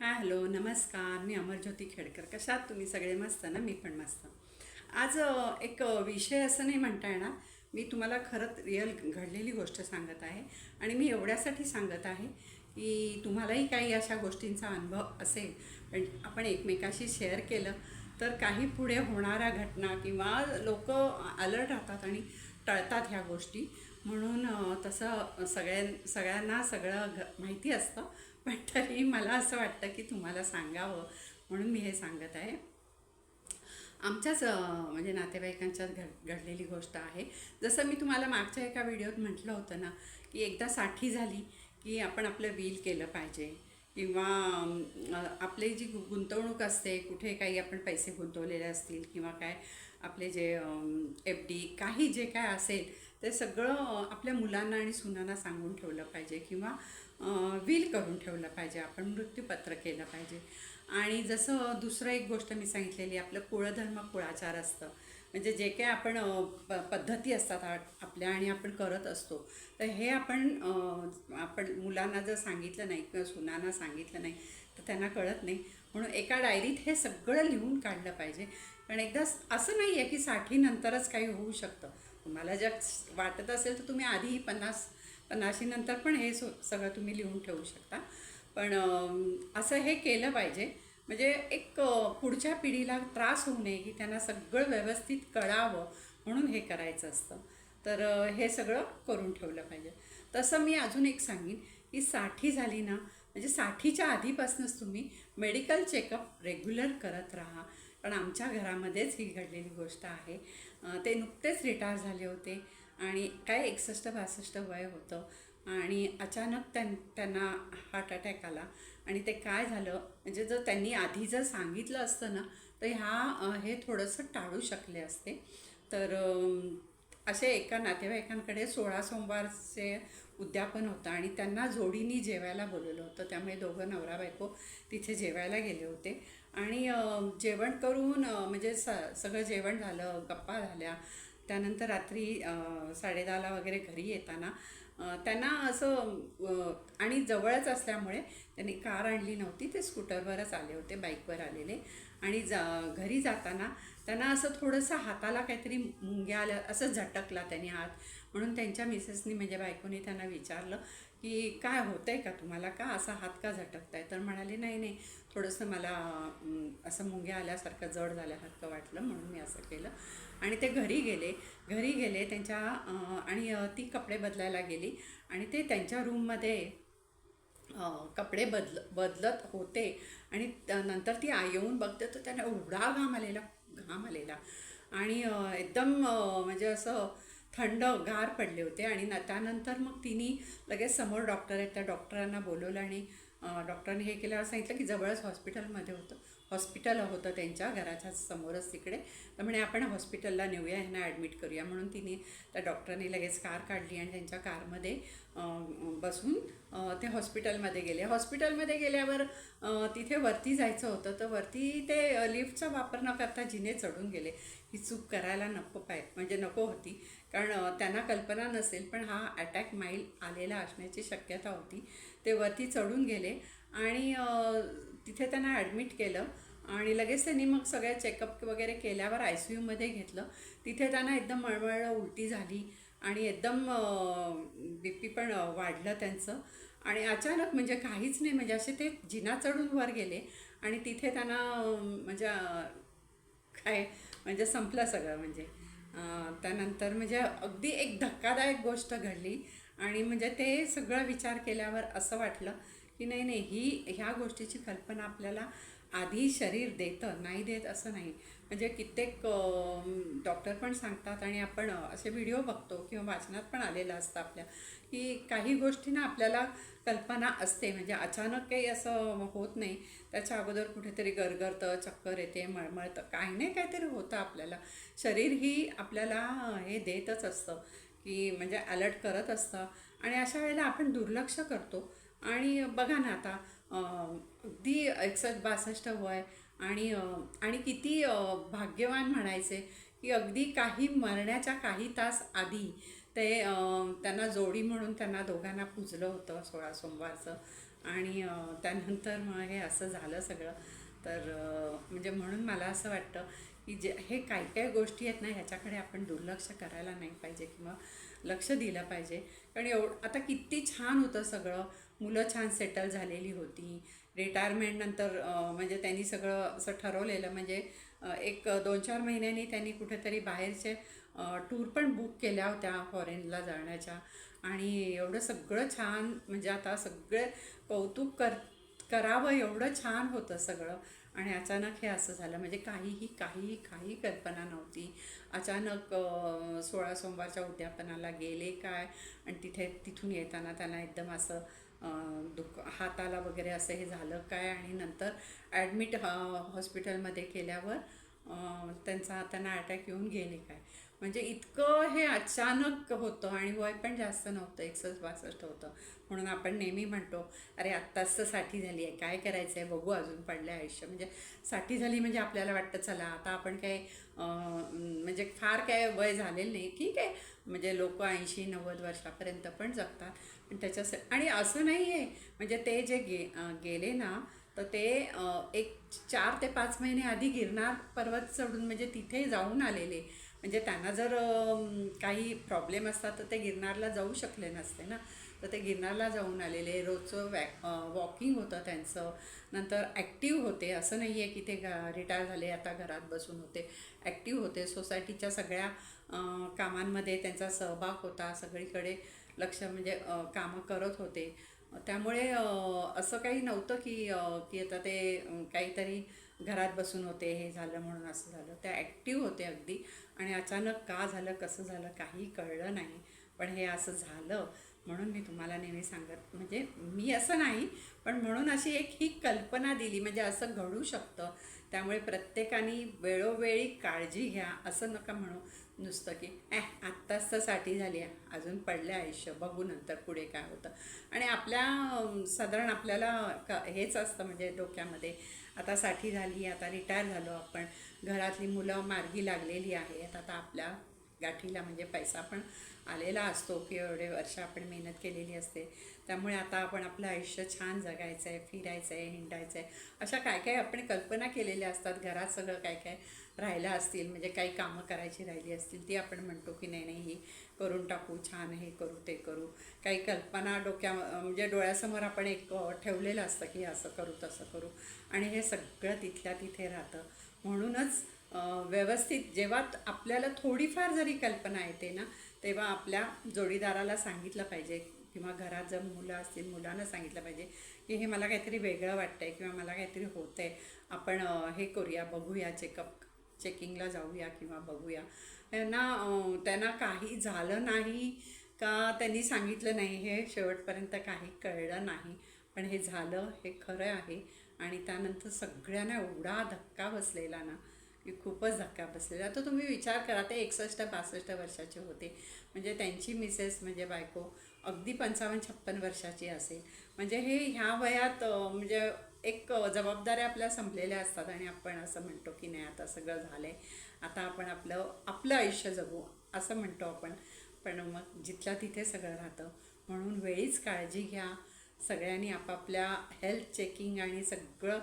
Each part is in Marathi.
हाय हॅलो नमस्कार. मी अमरज्योती खेडकर. कशात तुम्ही? सगळे मस्त ना? मी पण मस्त. आज एक विषय असं नाही म्हणता येणार. मी तुम्हाला खरंच रिअल घडलेली गोष्ट सांगत आहे आणि मी एवढ्यासाठी सांगत आहे की तुम्हालाही काही अशा गोष्टींचा अनुभव असेल पण आपण एकमेकाशी शेअर केलं तर काही पुढे होणाऱ्या घटना किंवा लोक अलर्ट राहतात आणि टळतात ह्या गोष्टी. म्हणून तसं सगळ्यां सगळ्यांना सगळं घ माहिती असतं. पण तरी मला असं वाटतं की तुम्हाला सांगावं म्हणून मी हे सांगत आहे. आमच्याच म्हणजे नातेवाईकांच्यात घड घडलेली गोष्ट आहे. जसं मी तुम्हाला मागच्या एका व्हिडिओत म्हटलं होतं ना की एकदा साठी झाली की आपण आपलं विल केलं पाहिजे. किंवा आपली जी गुंतवणूक असते कुठे काही आपण पैसे गुंतवलेले असतील किंवा काय आपले जे एफ डी काही जे काय असेल ते सगळं आपल्या मुलांना आणि सुनांना सांगून ठेवलं पाहिजे. किंवा विल करून ठेवलं पाहिजे आपण मृत्यूपत्र केलं पाहिजे. आणि जसं दुसरं एक गोष्ट मी सांगितलेली आपलं कुळधर्म कुळाचार असतं. म्हणजे जे काही आपण प पद्धती असतात आपल्या आणि आपण करत असतो तर हे आपण आपण मुलांना जर सांगितलं नाही किंवा सुनांना सांगितलं नाही तर त्यांना कळत नाही. म्हणून एका डायरीत हे सगळं लिहून काढलं पाहिजे. पण एकदा असं नाही आहे की साठीनंतरच काही होऊ शकतं. तुम्हाला जर वाटत असेल तर तुम्ही आधीही पन्नास पन्नाशीनंतर पण हे सो सगळं तुम्ही लिहून ठेवू शकता. पण असं हे केलं पाहिजे. म्हणजे एक पुढच्या पिढीला त्रास होऊ नये की त्यांना सगळं व्यवस्थित कळावं म्हणून हे करायचं असतं. तर हे सगळं करून ठेवलं पाहिजे. तसं मी अजून एक सांगेन की साठी झाली ना म्हणजे साठीच्या आधीपासूनच तुम्ही मेडिकल चेकअप रेग्युलर करत राहा. कारण आमच्या घरामध्येच ही घडलेली गोष्ट आहे. ते नुकतेच रिटायर झाले होते. आणि काय एकसष्ट बासष्ट वय होतं आणि अचानक त्यां त्यांना हार्ट अटॅक आला. आणि ते काय झालं म्हणजे जर त्यांनी आधी जर सांगितलं असतं ना तर ह्या हे थोडंसं टाळू शकले असते. तर असे एका नातेवाईकांकडे सोळा सोमवारचे उद्यापन होतं आणि त्यांना जोडीनी जेवायला बोलवलं होतं. त्यामुळे दोघं नवरा बायको तिथे जेवायला गेले होते. आणि जेवण करून म्हणजे स सगळं जेवण झालं गप्पा झाल्या. त्यानंतर रात्री साडेदहाला वगैरे घरी येताना त्यांना असं आणि जवळच असल्यामुळे त्यांनी कार आणली नव्हती ते स्कूटरवरच आले होते बाईकवर आलेले. आणि जा घरी जाताना त्यांना असं थोडंसं हाताला काहीतरी मुंग्या आल्या असं झटकला त्यांनी हात. म्हणून त्यांच्या मिसेसनी म्हणजे बायकोनी त्यांना विचारलं की काय होतं आहे का तुम्हाला? का असा हात का झटकताय? तर म्हणाले नाही नाही थोडंसं मला असं मुंग्या आल्यासारखं जड झाल्यासारखं वाटलं म्हणून मी असं केलं. आणि ते घरी गेले. घरी गेले त्यांच्या आणि ती कपडे बदलायला गेली. आणि ते त्यांच्या रूममध्ये कपडे बदल बदलत होते. आणि नंतर ती आई येऊन बघते तर त्यांना एवढा घाम आलेला घाम आलेला. आणि एकदम म्हणजे असं थंड गार पडले होते. आणि न त्यानंतर मग तिने लगेच समोर डॉक्टर आहेत. त्या डॉक्टरांना बोलवलं आणि डॉक्टरांनी हे केल्यावर सांगितलं की जवळच हॉस्पिटलमध्ये होतं. हॉस्पिटल होतं त्यांच्या घराच्या समोरच तिकडे. तर म्हणे आपण हॉस्पिटलला नेऊया ह्यांना ॲडमिट करूया. म्हणून तिने त्या डॉक्टरने लगेच कार काढली आणि त्यांच्या कारमध्ये बसून ते हॉस्पिटलमध्ये गेले. हॉस्पिटलमध्ये गेल्यावर तिथे वरती जायचं होतं. तर वरती ते लिफ्टचा वापर न करता जिने चढून गेले. ही चूक करायला नको पाय म्हणजे नको होती. कारण त्यांना कल्पना नसेल पण हा अटॅक माईल आलेला असण्याची शक्यता होती. ते वरती चढून गेले आणि तिथे त्यांना ॲडमिट केलं आणि लगेच त्यांनी मग सगळ्या चेकअप वगैरे केल्यावर आय सी यूमध्ये घेतलं. तिथे त्यांना एकदम मळमळ उलटी झाली आणि एकदम बी पी पण वाढलं त्यांचं. आणि अचानक म्हणजे काहीच नाही म्हणजे असे ते जिना चढून वर गेले आणि तिथे त्यांना म्हणजे काय म्हणजे संपलं सगळं म्हणजे. त्यानंतर म्हणजे अगदी एक धक्कादायक गोष्ट घडली आणि म्हणजे ते सगळं विचार केल्यावर असं वाटलं की नाही नाही ही ह्या गोष्टीची कल्पना आपल्याला आधी शरीर देतं नाही देत असं नाही. म्हणजे कित्येक डॉक्टर पण सांगतात आणि आपण असे व्हिडिओ बघतो किंवा वाचनात पण आलेलं असतं आपल्या की काही गोष्टींना आपल्याला कल्पना असते. म्हणजे अचानक काही असं होत नाही. त्याच्या अगोदर कुठेतरी गरगरतं चक्कर येते मळमळतं काही नाही काहीतरी होतं आपल्याला. शरीर ही आपल्याला हे देतच असतं की म्हणजे अलर्ट करत असतं. आणि अशा वेळेला आपण दुर्लक्ष करतो. आणि बघा ना आता अगदी एकसष्ट बासष्ट वय आणि आणि किती भाग्यवान म्हणायचे की अगदी काही मरण्याच्या काही तास आधी ते त्यांना जोडी म्हणून त्यांना दोघांना पुजलं होतं सोळा सोमवारचं. आणि त्यानंतर मग हे असं झालं सगळं. तर म्हणजे म्हणून मला असं वाटतं की जे हे काही काही गोष्टी आहेत ना ह्याच्याकडे आपण दुर्लक्ष करायला नाही पाहिजे किंवा लक्ष दिलं पाहिजे. कारण एवढं आता किती छान होतं सगळं. मुलं छान सेटल झालेली होती. रिटायरमेंटनंतर म्हणजे त्यांनी सगळं असं ठरवलेलं म्हणजे एक दोन चार महिन्यांनी त्यांनी कुठेतरी बाहेरचे टूर पण बुक केल्या होत्या फॉरेनला जाण्याच्या. आणि एवढं सगळं छान म्हणजे आता सगळे कौतुक कर करावं एवढं छान होतं सगळं. आणि अचानक हे असं झालं म्हणजे काहीही काहीही काही कल्पना नव्हती. अचानक सोळा सोमवारच्या उद्यापनाला गेले काय? आणि तिथे तिथून येताना त्यांना एकदम असं दुख हाताला वगैरे असं हे झालं काय आणि नंतर ॲडमिट हॉस्पिटलमध्ये केल्यावर त्यांचा त्यांना अटॅक येऊन गेले काय? म्हणजे इतकं हे अचानक होतं आणि वय पण जास्त नव्हतं एकसष्ट बासष्ट होतं. म्हणून आपण नेहमी म्हणतो अरे आत्ताच तर साठी झाली आहे. काय करायचं आहे बघू अजून पडलं आयुष्य. म्हणजे साठी झाली म्हणजे आपल्याला वाटतं चला आता आपण काय म्हणजे फार काय वय झालेलं नाही. ठीक आहे. म्हणजे लोक ऐंशी नव्वद वर्षापर्यंत पण जगतात. त्याच्यासाठी आणि असं नाही आहे म्हणजे ते जे गे गेले ना तर ते एक चार ते पाच महिने आधी गिरनार पर्वत चढून म्हणजे तिथे जाऊन आलेले. म्हणजे त्यांना जर काही प्रॉब्लेम असतात तर ते गिरनारला जाऊ शकले नसते ना. तर ते गिरनारला जाऊन आलेले. रोजचं वॅक वॉकिंग होतं त्यांचं. नंतर ॲक्टिव्ह होते. असं नाही आहे की ते रिटायर झाले आता घरात बसून होते. ॲक्टिव्ह होते. सोसायटीच्या सगळ्या कामांमध्ये त्यांचा सहभाग होता सगळीकडे. लक्ष म्हणजे कामं करत होते. त्यामुळे असं काही नव्हतं की की आता ते काहीतरी घरात बसून होते हे झालं म्हणून असं झालं. ते ॲक्टिव्ह होते अगदी. आणि अचानक का झालं कसं झालं काही कळलं नाही. पण हे असं झालं म्हणून मी तुम्हाला नेहमी सांगत म्हणजे मी असं नाही पण म्हणून अशी एक ही कल्पना दिली म्हणजे असं घडू शकतं. त्यामुळे प्रत्येकाने वेळोवेळी काळजी घ्या असं नका म्हणू नुसतं की ॲह आत्ताच तर साठी झाली आहे अजून पडलं आयुष्य बघू नंतर पुढे काय होतं. आणि आपल्या साधारण आपल्याला क हेच असतं म्हणजे डोक्यामध्ये आता साठी झाली आता रिटायर झालो आपण घरातली मुलं मार्गी लागलेली आहेत आता आपल्या गाठीला म्हणजे पैसा पण आलेला असतो की एवढे वर्ष आपण मेहनत केलेली असते. त्यामुळे आता आपण आपलं आयुष्य छान जगायचं आहे फिरायचं आहे हिंडायचं आहे अशा काय काय आपण कल्पना केलेल्या असतात घरात सगळं काय काय राहिलं असतील म्हणजे काही कामं करायची राहिली असतील ती आपण म्हणतो की नाही नाही ही करून टाकू छान हे करू ते करू. काही कल्पना डोक्या म्हणजे डोळ्यासमोर आपण एक ठेवलेलं असतं की असं करू तसं करू. आणि हे सगळं तिथल्या तिथे राहतं. म्हणूनच व्यवस्थित जेव्हा आपल्याला थोडीफार जरी कल्पना येते ना तेव्हा आपल्या जोडीदाराला सांगितलं पाहिजे किंवा घरात जर मुलं असतील मुलांना सांगितलं पाहिजे की हे मला काहीतरी वेगळं वाटतं आहे किंवा मला काहीतरी होतं आहे आपण हे करूया बघूया चेकअप चेकिंगला जाऊया किंवा बघूया. त्यांना त्यांना काही झालं नाही का त्यांनी सांगितलं नाही हे शेवटपर्यंत काही कळलं नाही. पण हे झालं हे खरं आहे. आणि त्यानंतर सगळ्यांना एवढा धक्का बसलेला ना खूपच धक्का बसलेला. आता तुम्ही विचार करा ते एकसष्ट बासष्ट वर्षाचे होते. म्हणजे त्यांची मिसेस म्हणजे बायको अगदी पंचावन्न छप्पन वर्षाची असेल. म्हणजे हे ह्या वयात म्हणजे एक जबाबदाऱ्या आपल्या संपलेल्या असतात आणि आपण असं म्हणतो की नाही आता सगळं झालं आहे आता आपण आपलं आपलं आयुष्य जगू असं म्हणतो आपण. पण मग जिथल्या तिथे सगळं राहतं. म्हणून वेळीच काळजी घ्या. सगळ्यांनी आपापल्या हेल्थ चेकिंग आणि सगळं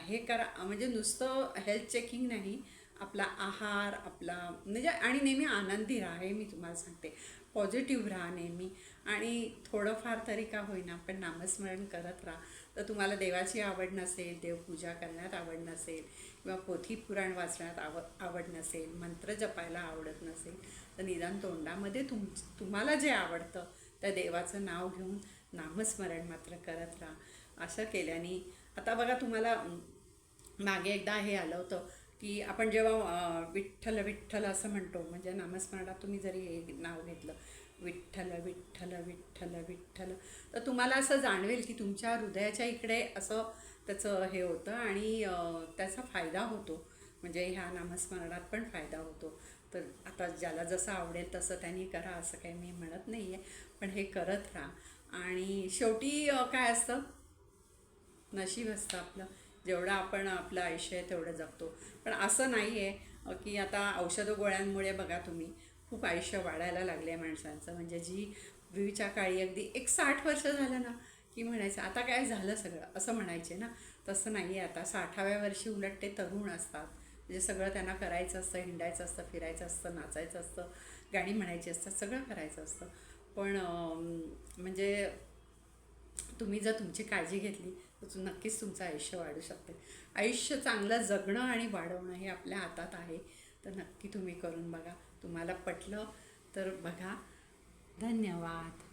हे करा म्हणजे नुसतं हेल्थ चेकिंग नाही आपला आहार आपला म्हणजे आणि नेहमी आनंदी राहा हे मी तुम्हाला सांगते. पॉझिटिव्ह राहा नेहमी. आणि थोडंफार तरी का होईना पण नामस्मरण करत राहा. तर तुम्हाला देवाची आवड नसेल देवपूजा करण्यात आवड नसेल किंवा पोथी पुराण वाचण्यात आव आवड नसेल मंत्र जपायला आवडत नसेल तर निदान तोंडामध्ये तुम तुम्हाला जे आवडतं त्या देवाचं नाव घेऊन नामस्मरण मात्र करत राहा. असं केल्याने आता बघा तुम्हाला मागे एकदा हे आलं होतं की आपण जेव्हा विठ्ठल विठ्ठल असं म्हणतो म्हणजे नामस्मरणात तुम्ही जरी हे नाव घेतलं विठ्ठल विठ्ठल विठ्ठल विठ्ठल तर तुम्हाला असं जाणवेल की तुमच्या हृदयाच्या इकडे असं त्याचं हे होतं आणि त्याचा फायदा होतो. म्हणजे ह्या नामस्मरणात पण फायदा होतो. तर आता ज्याला जसं आवडेल तसं त्यांनी करा असं काही मी म्हणत नाही आहे पण हे करत राहा. आणि शेवटी काय असतं? नशीब असतं आपलं. जेवढं आपण आपलं आयुष्य आहे तेवढं जगतो. पण असं नाही आहे की आता औषध गोळ्यांमुळे बघा तुम्ही खूप आयुष्य वाढायला लागले आहे माणसांचं. म्हणजे जी पूर्वीच्या काळी अगदी एक साठ वर्ष झालं ना की म्हणायचं आता काय झालं सगळं? असं म्हणायचे ना. तसं नाही आहे आता. साठाव्या वर्षी उलट ते तरुण असतात. म्हणजे सगळं त्यांना करायचं असतं हिंडायचं असतं फिरायचं असतं नाचायचं असतं गाणी म्हणायची असतात सगळं करायचं असतं. पण म्हणजे तुम्ही जर तुमची काळजी घेतली तर नक्कीच तुमचं आयुष्य वाढू शकते. आयुष्य चांगलं जगणं आणि वाढवणं हे आपल्या हातात आहे तर नक्की तुम्ही करून बघा. तुम्हाला पटलं तर बघा. धन्यवाद.